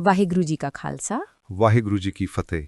ਵਾਹਿਗੁਰੂ ਜੀ ਕਾ ਖਾਲਸਾ। ਵਾਹਿਗੁਰੂ ਜੀ ਕੀ ਫਤਿਹ।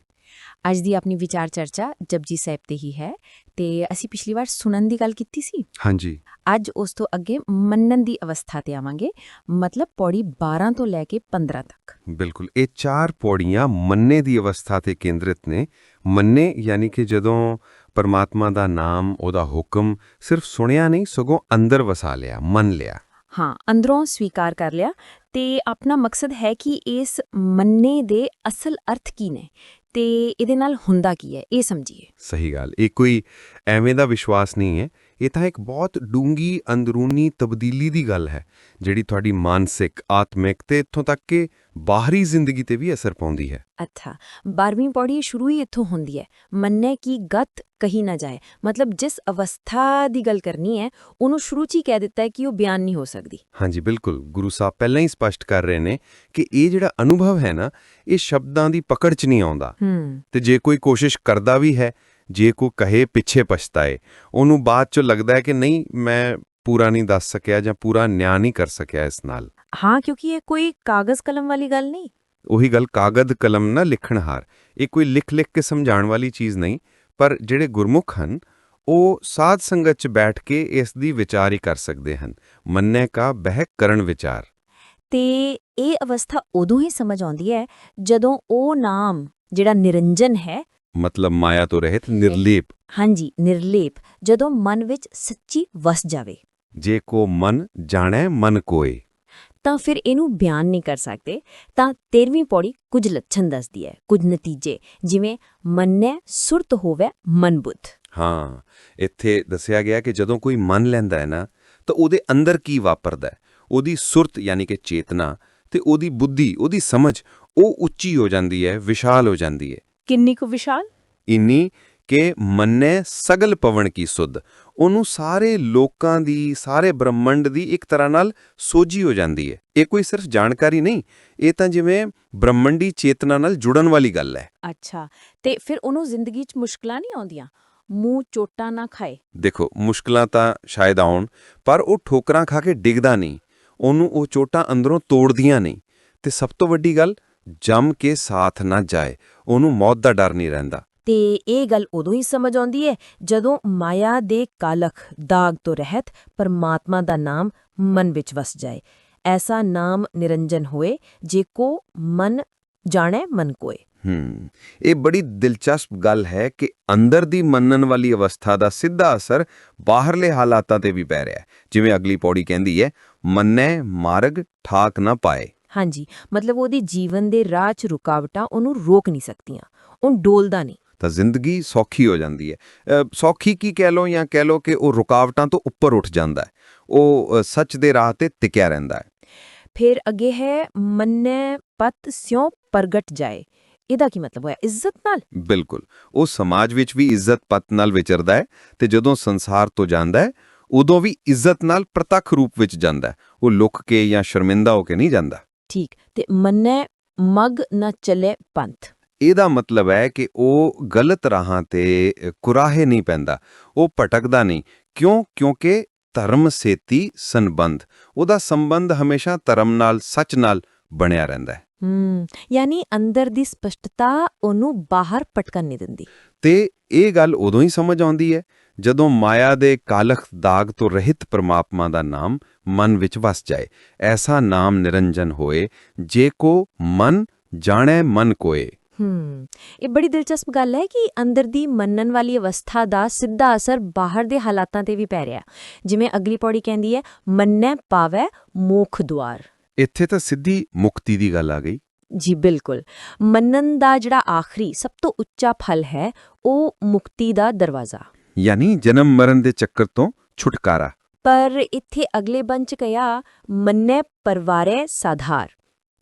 ਅੱਜ ਦੀ ਆਪਣੀ ਵਿਚਾਰ ਚਰਚਾ ਜਪਜੀ ਸਾਹਿਬ ਤੇ ਹੀ ਹੈ। ਤੇ ਅਸੀਂ ਪਿਛਲੀ ਵਾਰ ਸੁਣਨ ਦੀ ਗੱਲ ਕੀਤੀ ਸੀ? ਹਾਂਜੀ। ਅੱਜ ਉਸ ਤੋਂ ਅੱਗੇ ਮੰਨਣ ਦੀ ਅਵਸਥਾ ਤੇ ਆਵਾਂਗੇ। ਮਤਲਬ ਪੌੜੀ 12 ਤੋਂ ਲੈ ਕੇ 15 ਤੱਕ। ਬਿਲਕੁਲ। ਇਹ ਚਾਰ ਪੌੜੀਆਂ ਮੰਨੇ ਦੀ ਅਵਸਥਾ ਤੇ ਕੇਂਦਰਿਤ ਨੇ। ਮੰਨੇ ਯਾਨੀ ਕਿ ਜਦੋਂ ਪਰਮਾਤਮਾ ਦਾ ਨਾਮ ਉਹਦਾ ਹੁਕਮ ਸਿਰਫ ਸੁਣਿਆ ਨਹੀਂ ਸਗੋਂ ਅੰਦਰ ਵਸਾ ਲਿਆ ਮੰਨ ਲਿਆ। ਹਾਂ, ਅੰਦਰੋਂ ਸਵੀਕਾਰ ਕਰ ਲਿਆ। ਤੇ ਆਪਣਾ ਮਕਸਦ ਹੈ ਕਿ ਇਸ ਮੰਨੇ ਦੇ ਅਸਲ ਅਰਥ ਕੀ ਨੇ ਤੇ ਇਹਦੇ ਨਾਲ ਹੁੰਦਾ ਕੀ ਹੈ, ਇਹ ਸਮਝੀਏ। ਸਹੀ ਗੱਲ, ਇਹ ਕੋਈ ਐਵੇਂ ਦਾ ਵਿਸ਼ਵਾਸ ਨਹੀਂ ਹੈ ਇਹ ਤਾਂ ਇੱਕ ਬਹੁਤ ਡੂੰਗੀ ਅੰਦਰੂਨੀ ਤਬਦੀਲੀ ਦੀ ਗੱਲ ਹੈ ਜਿਹੜੀ ਤੁਹਾਡੀ ਮਾਨਸਿਕ ਆਤਮਿਕ ਤੇ ਇੱਥੋਂ ਤੱਕ ਕਿ ਬਾਹਰੀ ਜ਼ਿੰਦਗੀ ਤੇ ਵੀ ਅਸਰ ਪਾਉਂਦੀ ਹੈ। ਅੱਛਾ 12ਵੀਂ ਪੌੜੀ ਸ਼ੁਰੂ ਹੀ ਇੱਥੋਂ ਹੁੰਦੀ ਹੈ। ਮੰਨੇ ਕੀ ਗਤ ਕਹੀ ਨਾ ਜਾਏ। ਮਤਲਬ ਜਿਸ ਅਵਸਥਾ ਦੀ ਗੱਲ ਕਰਨੀ ਹੈ ਉਹਨੂੰ ਸ਼ੁਰੂ 'ਚ ਹੀ ਕਹਿ ਦਿੱਤਾ ਹੈ ਕਿ ਉਹ ਬਿਆਨ ਨਹੀਂ ਹੋ ਸਕਦੀ। ਹਾਂਜੀ ਬਿਲਕੁਲ। ਗੁਰੂ ਸਾਹਿਬ ਪਹਿਲਾਂ ਹੀ ਸਪਸ਼ਟ ਕਰ ਰਹੇ ਨੇ ਕਿ ਇਹ ਜਿਹੜਾ ਅਨੁਭਵ ਹੈ ਨਾ ਇਹ ਸ਼ਬਦਾਂ ਦੀ ਪਕੜ 'ਚ ਨਹੀਂ ਆਉਂਦਾ। ਤੇ ਜੇ ਕੋਈ ਕੋਸ਼ਿਸ਼ ਕਰਦਾ ਵੀ ਹੈ ਜੇ ਕੋ ਕਹੇ ਪਿੱਛੇ ਪਛਤਾਏ। ਉਹਨੂੰ ਬਾਅਦ 'ਚ ਲੱਗਦਾ ਹੈ ਕਿ ਨਹੀਂ ਮੈਂ ਪੂਰਾ ਨਹੀਂ ਦੱਸ ਸਕਿਆ ਜਾਂ ਪੂਰਾ ਨਿਆਂ ਨਹੀਂ ਕਰ ਸਕਿਆ ਇਸ ਨਾਲ। ਹਾਂ ਕਿਉਂਕਿ ਇਹ ਕੋਈ ਕਾਗਜ਼ ਕਲਮ ਵਾਲੀ ਗੱਲ ਨਹੀਂ। ਉਹੀ ਗੱਲ ਕਾਗਜ਼ ਕਲਮ ਨਾ ਲਿਖਣਹਾਰ ਇਹ ਕੋਈ ਲਿਖ ਲਿਖ ਕੇ ਸਮਝਾਉਣ ਵਾਲੀ ਚੀਜ਼ ਨਹੀਂ ਪਰ ਜਿਹੜੇ ਗੁਰਮੁਖ ਹਨ ਉਹ ਸਾਧ ਸੰਗਤ 'ਚ ਬੈਠ ਕੇ ਇਸ ਦੀ ਵਿਚਾਰ ਹੀ ਕਰ ਸਕਦੇ ਹਨ। ਮੰਨੇ ਕਾ ਬਹਿ ਕਰਨ ਵਿਚਾਰ। ਤੇ ਇਹ ਅਵਸਥਾ ਉਦੋਂ ਹੀ ਸਮਝ ਆਉਂਦੀ ਹੈ ਜਦੋਂ ਉਹ ਨਾਮ ਜਿਹੜਾ ਨਿਰੰਜਨ ਹੈ ਮਤਲਬ ਮਾਇਆ ਤੋਂ ਰਹਿਤ ਨਿਰਲੇਪ। ਹਾਂਜੀ ਨਿਰਲੇਪ ਜਦੋਂ ਮਨ ਵਿੱਚ ਸੱਚੀ ਵਸ ਜਾਵੇ। ਜੇ ਕੋ ਮਨ ਜਾਣੈ ਮਨ ਕੋਏ। ਤਾਂ ਫਿਰ ਇਹਨੂੰ ਬਿਆਨ ਨਹੀਂ ਕਰ ਸਕਦੇ। ਤਾਂ 13ਵੀਂ ਪੌੜੀ ਕੁਝ ਲੱਛਣ ਦੱਸਦੀ ਹੈ ਕੁਝ ਨਤੀਜੇ ਜਿਵੇਂ ਮੰਨੈ ਸੁਰਤ ਹੋਵੇ ਮਨ ਬੁੱਧ ਹਾਂ ਇੱਥੇ ਦੱਸਿਆ ਗਿਆ ਕਿ ਜਦੋਂ ਕੋਈ ਮੰਨ ਲੈਂਦਾ ਹੈ ਨਾ ਤਾਂ ਉਹਦੇ ਅੰਦਰ ਕੀ ਵਾਪਰਦਾ ਹੈ? ਉਹਦੀ ਸੁਰਤ ਯਾਨੀ ਕਿ ਚੇਤਨਾ ਤੇ ਉਹਦੀ ਬੁੱਧੀ ਉਹਦੀ ਸਮਝ ਉਹ ਉੱਚੀ ਹੋ ਜਾਂਦੀ ਹੈ ਵਿਸ਼ਾਲ ਹੋ ਜਾਂਦੀ ਹੈ। ਕਿੰਨੀ ਕੁ ਵਿਸ਼ਾਲ? ਇੰਨੀ ਕਿ ਮੰਨੇ ਸਗਲ ਪਵਨ ਕੀ ਸੁਧ। ਉਹਨੂੰ ਸਾਰੇ ਲੋਕਾਂ ਦੀ ਸਾਰੇ ਬ੍ਰਹਮੰਡ ਦੀ ਇੱਕ ਤਰ੍ਹਾਂ ਨਾਲ ਸੋਝੀ ਹੋ ਜਾਂਦੀ ਹੈ ਇਹ ਕੋਈ ਸਿਰਫ ਜਾਣਕਾਰੀ ਨਹੀਂ ਇਹ ਤਾਂ ਜਿਵੇਂ ਬ੍ਰਹਮੰਡੀ ਚੇਤਨਾ ਨਾਲ ਜੁੜਨ ਵਾਲੀ ਗੱਲ ਹੈ। ਅੱਛਾ ਤੇ ਫਿਰ ਉਹਨੂੰ ਜ਼ਿੰਦਗੀ 'ਚ ਮੁਸ਼ਕਲਾਂ ਨਹੀਂ ਆਉਂਦੀਆਂ? ਮੂੰਹ ਚੋਟਾ ਨਾ ਖਾਏ। ਦੇਖੋ ਮੁਸ਼ਕਲਾਂ ਤਾਂ ਸ਼ਾਇਦ ਆਉਣ ਪਰ ਉਹ ਠੋਕਰਾਂ ਖਾ ਕੇ ਡਿੱਗਦਾ ਨਹੀਂ। ਉਹਨੂੰ ਉਹ ਚੋਟਾਂ ਅੰਦਰੋਂ ਤੋੜਦੀਆਂ ਨਹੀਂ। ਤੇ ਸਭ ਤੋਂ ਵੱਡੀ ਗੱਲ ਜੰਮ ਕੇ ਸਾਥ ਨਾ ਜਾਏ ਉਹਨੂੰ ਮੌਤ ਦਾ ਡਰ ਨਹੀਂ ਰਹਿੰਦਾ। ਤੇ ਇਹ ਗੱਲ ਉਦੋਂ ਹੀ ਸਮਝ ਆਉਂਦੀ ਹੈ ਜਦੋਂ ਮਾਇਆ ਦੇ ਕਾਲਖ ਦਾਗ ਤੋਂ ਰਹਿਤ ਪਰਮਾਤਮਾ ਦਾ ਨਾਮ ਮਨ ਵਿੱਚ ਵਸ ਜਾਏ। ਐਸਾ ਨਾਮ ਨਿਰੰਜਨ ਹੋਏ ਜੇ ਕੋ ਮਨ ਜਾਣੈ ਮਨ ਕੋਏ। ਹੂੰ ਇਹ ਬੜੀ ਦਿਲਚਸਪ ਗੱਲ ਹੈ ਕਿ ਅੰਦਰ ਦੀ ਮੰਨਣ ਵਾਲੀ ਅਵਸਥਾ ਦਾ ਸਿੱਧਾ ਅਸਰ ਬਾਹਰਲੇ ਹਾਲਾਤਾਂ ਤੇ ਵੀ ਪੈ ਰਿਹਾ ਹੈ। ਜਿਵੇਂ ਅਗਲੀ ਪੌੜੀ ਕਹਿੰਦੀ ਹੈ ਮੰਨੈ ਮਾਰਗ ਠਾਕ ਨਾ ਪਾਏ। ਹਾਂਜੀ ਮਤਲਬ ਉਹਦੀ ਜੀਵਨ ਦੇ ਰਾਹ 'ਚ ਰੁਕਾਵਟਾਂ ਉਹਨੂੰ ਰੋਕ ਨਹੀਂ ਸਕਦੀਆਂ ਉਹ ਡੋਲਦਾ ਨਹੀਂ। ਤਾਂ ਜ਼ਿੰਦਗੀ ਸੌਖੀ ਹੋ ਜਾਂਦੀ ਹੈ। ਸੌਖੀ ਕੀ ਕਹਿ ਲਓ ਜਾਂ ਕਹਿ ਲਓ ਕਿ ਉਹ ਰੁਕਾਵਟਾਂ ਤੋਂ ਉੱਪਰ ਉੱਠ ਜਾਂਦਾ ਹੈ ਉਹ ਸੱਚ ਦੇ ਰਾਹ ਤੇ ਟਿਕਿਆ ਰਹਿੰਦਾ ਹੈ। ਫਿਰ ਅੱਗੇ ਹੈ ਮੰਨੈ ਪਤ ਸਿਉ ਪ੍ਰਗਟ ਜਾਏ। ਇਹਦਾ ਕੀ ਮਤਲਬ ਹੋਇਆ? ਇੱਜ਼ਤ ਨਾਲ? ਬਿਲਕੁਲ। ਉਹ ਸਮਾਜ ਵਿੱਚ ਵੀ ਇੱਜ਼ਤ ਪਤ ਨਾਲ ਵਿਚਰਦਾ ਹੈ ਤੇ ਜਦੋਂ ਸੰਸਾਰ ਤੋਂ ਜਾਂਦਾ ਹੈ ਉਦੋਂ ਵੀ ਇੱਜ਼ਤ ਨਾਲ ਪ੍ਰਤੱਖ ਰੂਪ ਵਿੱਚ ਜਾਂਦਾ ਹੈ। ਉਹ ਲੁਕ ਕੇ ਜਾਂ ਸ਼ਰਮਿੰਦਾ ਹੋ ਕੇ ਨਹੀਂ ਜਾਂਦਾ। ਠੀਕ ਤੇ ਮੰਨੈ ਮਗ ਨਾ ਚੱਲੇ ਪੰਥ। ਇਹਦਾ ਮਤਲਬ ਹੈ ਕਿ ਉਹ ਗਲਤ ਰਾਹਾਂ ਤੇ ਕੁਰਾਹੇ ਨਹੀਂ ਪੈਂਦਾ ਉਹ ਭਟਕਦਾ ਨਹੀਂ। ਕਿਉਂ? ਕਿਉਂਕਿ ਧਰਮ ਸੇਤੀ ਸੰਬੰਧ ਉਹਦਾ ਸੰਬੰਧ ਹਮੇਸ਼ਾ ਧਰਮ ਨਾਲ ਸੱਚ ਨਾਲ ਬਣਿਆ ਰਹਿੰਦਾ ਹੈ। ਯਾਨੀ ਅੰਦਰ ਦੀ ਸਪਸ਼ਟਤਾ ਉਹਨੂੰ ਬਾਹਰ ਪਟਕਣ ਨਹੀਂ ਦਿੰਦੀ। ਤੇ ਇਹ ਗੱਲ ਉਦੋਂ ਹੀ ਸਮਝ ਆਉਂਦੀ ਹੈ ਜਦੋਂ ਮਾਇਆ ਦੇ ਕਾਲਖ ਦਾਗ ਤੋਂ ਰਹਿਤ ਪ੍ਰਮਾਤਮਾ ਦਾ ਨਾਮ ਮਨ ਵਿੱਚ ਵਸ ਜਾਏ। ਐਸਾ ਨਾਮ ਨਿਰੰਜਨ ਹੋਏ ਜੇ ਕੋ ਮਨ ਜਾਣੈ ਮਨ ਕੋਏ। ਹਮ ਇਹ ਬੜੀ ਦਿਲਚਸਪ ਗੱਲ ਹੈ ਕਿ ਅੰਦਰ ਦੀ ਮੰਨਣ ਵਾਲੀ ਅਵਸਥਾ ਦਾ ਸਿੱਧਾ ਅਸਰ ਬਾਹਰ ਦੇ ਹਾਲਾਤਾਂ ਤੇ ਵੀ ਪੈ ਰਿਹਾ। ਜਿਵੇਂ ਅਗਲੀ ਪੌੜੀ ਕਹਿੰਦੀ ਹੈ ਮੰਨੈ ਪਾਵੈ ਮੋਖ ਦੁਆਰ। ਇੱਥੇ ਤਾਂ ਸਿੱਧੀ ਮੁਕਤੀ ਦੀ ਗੱਲ ਆ ਗਈ। ਜੀ ਬਿਲਕੁਲ। ਮੰਨਣ ਦਾ ਜਿਹੜਾ ਆਖਰੀ ਸਭ ਤੋਂ ਉੱਚਾ ਫਲ ਹੈ ਉਹ ਮੁਕਤੀ ਦਾ ਦਰਵਾਜ਼ਾ। ਯਾਨੀ ਜਨਮ ਮਰਨ ਦੇ ਚੱਕਰ ਤੋਂ ਛੁਟਕਾਰਾ। ਪਰ ਇੱਥੇ ਅਗਲੇ ਬੰਚ ਕਿਹਾ ਮੰਨੈ ਪਰਵਾਰੈ ਸਾਧਾਰ।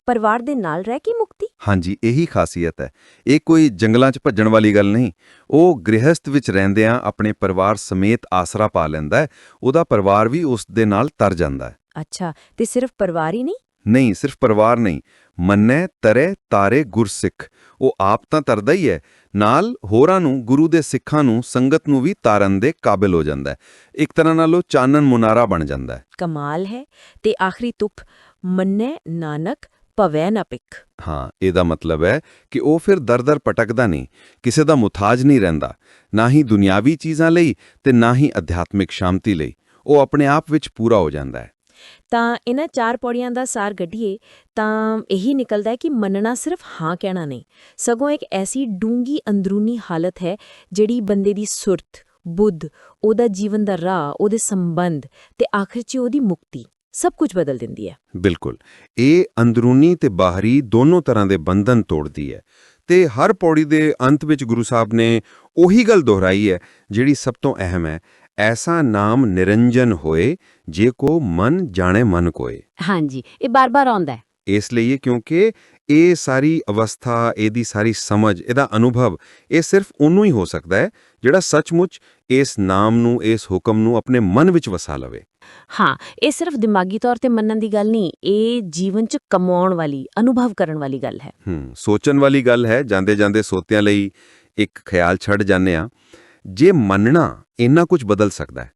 ਪਰਿਵਾਰ ਦੇ ਨਾਲ ਰਹਿ ਕੇ ਮੁਕਤੀ? ਹਾਂਜੀ ਇਹੀ ਖਾਸੀਅਤ ਹੈ। ਇਹ ਕੋਈ ਜੰਗਲਾਂ 'ਚ ਭੱਜਣ ਵਾਲੀ ਗੱਲ ਨਹੀਂ। ਉਹ ਗ੍ਰਹਿਸਥ ਵਿੱਚ ਰਹਿੰਦਿਆਂ ਆਪਣੇ ਪਰਿਵਾਰ ਸਮੇਤ ਆਸਰਾ ਪਾ ਲੈਂਦਾ ਹੈ। ਉਹਦਾ ਪਰਿਵਾਰ ਵੀ ਉਸ ਦੇ ਨਾਲ ਤਰ ਜਾਂਦਾ ਹੈ। ਅੱਛਾ ਤੇ ਸਿਰਫ ਪਰਿਵਾਰ ਹੀ ਨਹੀਂ? ਨਹੀਂ ਸਿਰਫ ਪਰਿਵਾਰ ਨਹੀਂ। ਮੰਨੈ ਤਰੇ ਤਾਰੇ ਗੁਰਸਿੱਖ ਉਹ ਆਪ ਤਾਂ ਤਰਦਾ ਹੀ ਹੈ। ਨਾਲ ਹੋਰਾਂ ਨੂੰ ਗੁਰੂ ਦੇ ਸਿੱਖਾਂ ਨੂੰ ਸੰਗਤ ਨੂੰ ਵੀ ਤਾਰਨ ਦੇ ਕਾਬਿਲ ਹੋ ਜਾਂਦਾ ਹੈ। ਇੱਕ ਤਰ੍ਹਾਂ ਨਾਲ ਉਹ ਚਾਨਣ ਮੁਨਾਰਾ ਬਣ ਜਾਂਦਾ ਹੈ। ਕਮਾਲ ਹੈ। ਤੇ ਆਖਰੀ ਤੁਪ ਮੰਨੈ ਨਾਨਕ ਭਵੈ ਨਾ ਪਿਕ ਹਾਂ ਇਹਦਾ ਮਤਲਬ ਹੈ ਕਿ ਉਹ ਫਿਰ ਦਰ-ਦਰ ਭਟਕਦਾ ਨਹੀਂ। ਕਿਸੇ ਦਾ ਮੁਤਾਜ ਨਹੀਂ ਰਹਿੰਦਾ। ਨਾ ਹੀ ਦੁਨਿਆਵੀ ਚੀਜ਼ਾਂ ਲਈ ਤੇ ਨਾ ਹੀ ਅਧਿਆਤਮਿਕ ਸ਼ਾਂਤੀ ਲਈ। ਉਹ ਆਪਣੇ ਆਪ ਵਿੱਚ ਪੂਰਾ ਹੋ ਜਾਂਦਾ ਹੈ। ਤਾਂ ਇਹਨਾਂ ਚਾਰ ਪੌੜੀਆਂ ਦਾ ਸਾਰ ਕੱਢੀਏ ਤਾਂ ਇਹੀ ਨਿਕਲਦਾ ਹੈ ਕਿ ਮੰਨਣਾ ਸਿਰਫ ਹਾਂ ਕਹਿਣਾ ਨਹੀਂ। ਸਗੋਂ ਇੱਕ ਐਸੀ ਡੂੰਗੀ ਅੰਦਰੂਨੀ ਹਾਲਤ ਹੈ, ਜਿਹੜੀ ਬੰਦੇ ਦੀ ਸੁਰਤ, ਬੁੱਧ, ਉਹਦਾ ਜੀਵਨ ਦਾ ਰਾਹ, ਉਹਦੇ ਸੰਬੰਧ ਤੇ ਆਖਿਰ 'ਚ ਉਹਦੀ ਮੁਕਤੀ, ਸਭ ਕੁਝ ਬਦਲ ਦਿੰਦੀ ਹੈ। ਬਿਲਕੁਲ। ਇਹ ਅੰਦਰੂਨੀ ਤੇ ਬਾਹਰੀ ਦੋਨੋਂ ਤਰ੍ਹਾਂ ਦੇ ਬੰਧਨ ਤੋੜਦੀ ਹੈ। ਤੇ ਹਰ ਪੌੜੀ ਦੇ ਅੰਤ ਵਿੱਚ ਗੁਰੂ ਸਾਹਿਬ ਨੇ ਉਹੀ ਗੱਲ ਦੁਹਰਾਈ ਹੈ, ਜਿਹੜੀ ਸਭ ਤੋਂ ਅਹਿਮ ਹੈ। ਐਸਾ ਨਾਮ ਨਿਰੰਜਨ ਹੋਏ ਜੇ ਕੋ ਮਨ ਜਾਣੇ ਮਨ ਕੋਏ। ਹਾਂਜੀ ਇਹ ਬਾਰ-ਬਾਰ ਆਉਂਦਾ ਹੈ। ਇਸ ਲਈ ਇਹ ਕਿਉਂਕਿ ਇਹ ਸਾਰੀ ਅਵਸਥਾ ਇਹਦੀ ਸਾਰੀ ਸਮਝ ਇਹਦਾ ਅਨੁਭਵ ਇਹ ਸਿਰਫ ਉਹਨੂੰ ਹੀ ਹੋ ਸਕਦਾ ਹੈ ਜਿਹੜਾ ਸੱਚਮੁੱਚ ਇਸ ਨਾਮ ਨੂੰ ਇਸ ਹੁਕਮ ਨੂੰ ਆਪਣੇ ਮਨ ਵਿੱਚ ਵਸਾ ਲਵੇ। ਹਾਂ ਇਹ ਸਿਰਫ ਦਿਮਾਗੀ ਤੌਰ ਤੇ ਮੰਨਣ ਦੀ ਗੱਲ ਨਹੀਂ ਇਹ ਜੀਵਨ 'ਚ ਕਮਾਉਣ ਵਾਲੀ ਅਨੁਭਵ ਕਰਨ ਵਾਲੀ ਗੱਲ ਹੈ। ਹੂੰ ਸੋਚਣ ਵਾਲੀ ਗੱਲ ਹੈ ਜਾਂਦੇ ਜਾਂਦੇ ਸੋਤਿਆਂ ਲਈ ਇੱਕ ਖਿਆਲ ਛੱਡ ਜਾਂਦੇ ਆ ਜੇ ਮੰਨਣਾ ਇੰਨਾ ਕੁਝ ਬਦਲ ਸਕਦਾ ਹੈ,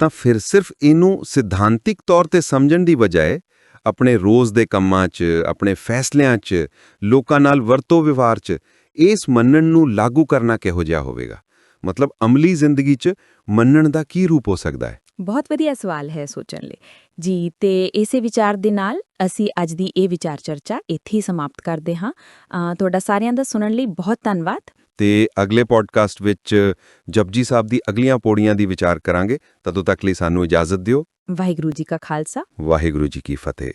ਤਾਂ ਫਿਰ ਸਿਰਫ ਇਹਨੂੰ ਸਿਧਾਂਤਿਕ ਤੌਰ ਤੇ ਸਮਝਣ ਦੀ ਬਜਾਏ ਆਪਣੇ ਰੋਜ਼ ਦੇ ਕੰਮਾਂ 'ਚ, ਆਪਣੇ ਫੈਸਲਿਆਂ 'ਚ, ਲੋਕਾਂ ਨਾਲ ਵਰਤੋਂ ਵਿਵਹਾਰ 'ਚ ਇਸ ਮੰਨਣ ਨੂੰ ਲਾਗੂ ਕਰਨਾ ਕਿਹੋ ਜਿਹਾ ਹੋਵੇਗਾ? ਮਤਲਬ ਅਮਲੀ ਜ਼ਿੰਦਗੀ 'ਚ ਮੰਨਣ ਦਾ ਕੀ ਰੂਪ ਹੋ ਸਕਦਾ ਹੈ? ਬਹੁਤ ਵਧੀਆ ਸਵਾਲ ਹੈ ਸੋਚਣ ਲਈ। ਜੀ, ਤੇ ਇਸੇ ਵਿਚਾਰ ਦੇ ਨਾਲ ਅਸੀਂ ਅੱਜ ਦੀ ਇਹ ਵਿਚਾਰ ਚਰਚਾ ਇੱਥੇ ਹੀ ਸਮਾਪਤ ਕਰਦੇ ਹਾਂ। ਤੁਹਾਡਾ ਸਾਰਿਆਂ ਦਾ ਸੁਣਨ ਲਈ ਬਹੁਤ ਧੰਨਵਾਦ। ਤੇ ਅਗਲੇ ਪੋਡਕਾਸਟ ਵਿੱਚ ਜਪਜੀ ਸਾਹਿਬ ਦੀ ਅਗਲੀਆਂ ਪੌੜੀਆਂ ਦੀ ਵਿਚਾਰ ਕਰਾਂਗੇ। ਤਦੋਂ ਤੱਕ ਲਈ ਸਾਨੂੰ ਇਜਾਜ਼ਤ ਦਿਓ। ਵਾਹਿਗੁਰੂ ਜੀ ਕਾ ਖਾਲਸਾ। ਵਾਹਿਗੁਰੂ ਜੀ ਕੀ ਫਤਿਹ।